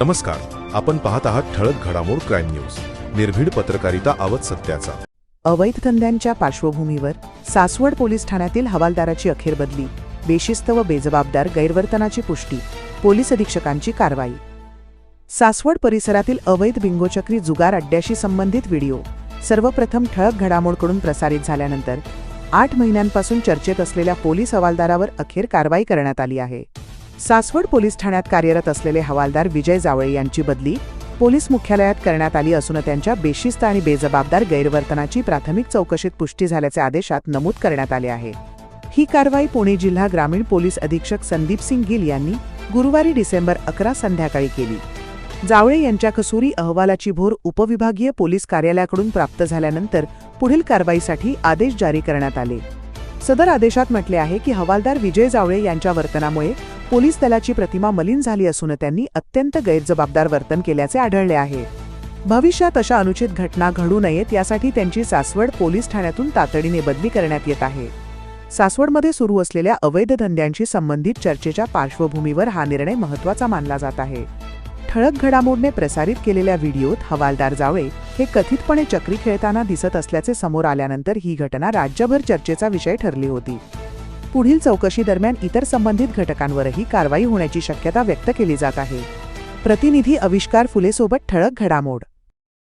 नमस्कार आपण पाहत आहात ठळक घडामोड क्राईम न्यूज. निर्भीड पत्रकारिता आवत सत्याचा. अवैध धंद्यांच्या पार्श्वभूमीवर सासवड पोलीस ठाण्यातील हवालदाराची अखेर बदली बेशिस्त व बेजबाबदार गैरवर्तनाची पुष्टी पोलीस अधीक्षकांची कारवाई. सासवड परिसरातील अवैध बिंगोचक्री जुगार अड्ड्याशी संबंधित व्हिडिओ सर्वप्रथम ठळक घडामोडकडून प्रसारित झाल्यानंतर आठ महिन्यांपासून चर्चेत असलेल्या पोलीस हवालदारावर अखेर कारवाई करण्यात आली आहे. सासवड पोलीस ठाण्यात कार्यरत असलेले हवालदार विजय जावळे यांची बदली पोलीस मुख्यालयात करण्यात आली असून त्यांच्या बेशिस्त आणि बेजबाबदार गैरवर्तनाची प्राथमिक चौकशीत पुष्टी झाल्याचे आदेशात नमूद करण्यात आले आहे. ही कारवाई पुणे जिल्हा ग्रामीण पोलीस अधीक्षक संदीप सिंग गिल यांनी गुरुवारी डिसेंबर अकरा संध्याकाळी केली. जावळे यांच्या कसुरी अहवालाची भोर उपविभागीय पोलीस कार्यालयाकडून प्राप्त झाल्यानंतर पुढील कारवाईसाठी आदेश जारी करण्यात आले. सदर आदेशात म्हटले आहे की हवालदार विजय जावळे यांच्या वर्तनामुळे पोलीस दलाची प्रतिमा मलिन झाली असून त्यांनी अत्यंत गैरजबाबदार वर्तन केल्याचे आढळले आहे. भविष्यात अशा अनुचित घटना घडू नयेत यासाठी त्यांची सासवड पोलीस ठाण्यातून तातडीने बदली करण्यात येत आहे. सासवडमध्ये सुरू असलेल्या अवैध धंद्यांशी संबंधित चर्चेच्या पार्श्वभूमीवर हा निर्णय महत्त्वाचा मानला जात आहे. ठळक घडामोडने प्रसारित केलेल्या व्हिडिओत हवालदार जावळे हे कथितपणे चक्री खेळताना दिसत असल्याचे समोर आल्यानंतर ही घटना राज्यभर चर्चेचा विषय ठरली होती. पुढील चौकशी दरम्यान इतर संबंधित घटकांवरही कारवाई होण्याची शक्यता व्यक्त केली जात आहे. प्रतिनिधी आविष्कार फुलेसोबत ठळक घडामोड